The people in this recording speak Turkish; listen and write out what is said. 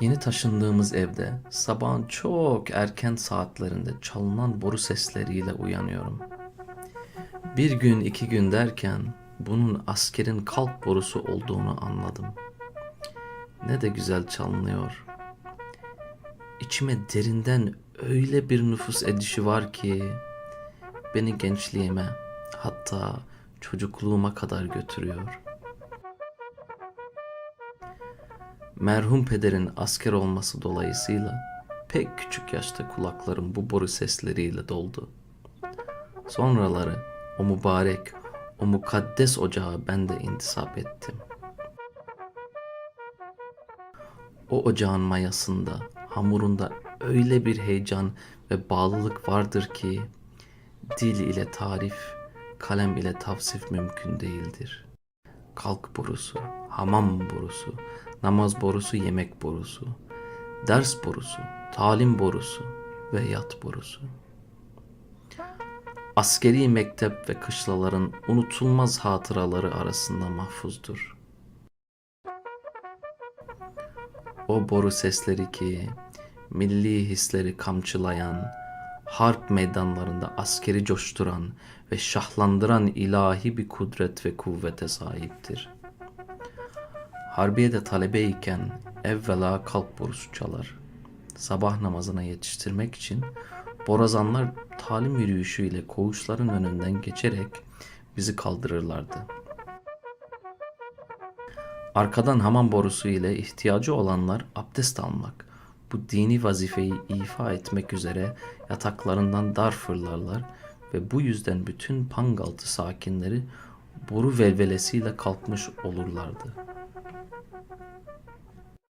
Yeni taşındığımız evde sabahın çok erken saatlerinde çalınan boru sesleriyle uyanıyorum. Bir gün iki gün derken bunun askerin kalk borusu olduğunu anladım. Ne de güzel çalınıyor. İçime derinden öyle bir nüfus edişi var ki beni gençliğime hatta çocukluğuma kadar götürüyor. Merhum pederin asker olması dolayısıyla pek küçük yaşta kulaklarım bu boru sesleriyle doldu. Sonraları o mübarek, o mukaddes ocağa ben de intisap ettim. O ocağın mayasında, hamurunda öyle bir heyecan ve bağlılık vardır ki dil ile tarif, kalem ile tavsif mümkün değildir. Kalk borusu, hamam borusu, namaz borusu, yemek borusu, ders borusu, talim borusu ve yat borusu. Askeri mektep ve kışlaların unutulmaz hatıraları arasında mahfuzdur. O boru sesleri ki milli hisleri kamçılayan, harp meydanlarında askeri coşturan ve şahlandıran ilahi bir kudret ve kuvvete sahiptir. Harbiye'de talebeyken evvela kalk borusu çalar. Sabah namazına yetiştirmek için borazanlar talim yürüyüşüyle koğuşların önünden geçerek bizi kaldırırlardı. Arkadan hamam borusu ile ihtiyacı olanlar abdest almak, bu dini vazifeyi ifa etmek üzere yataklarından dar fırlarlar ve bu yüzden bütün Pangaltı sakinleri boru velvelesiyle kalkmış olurlardı.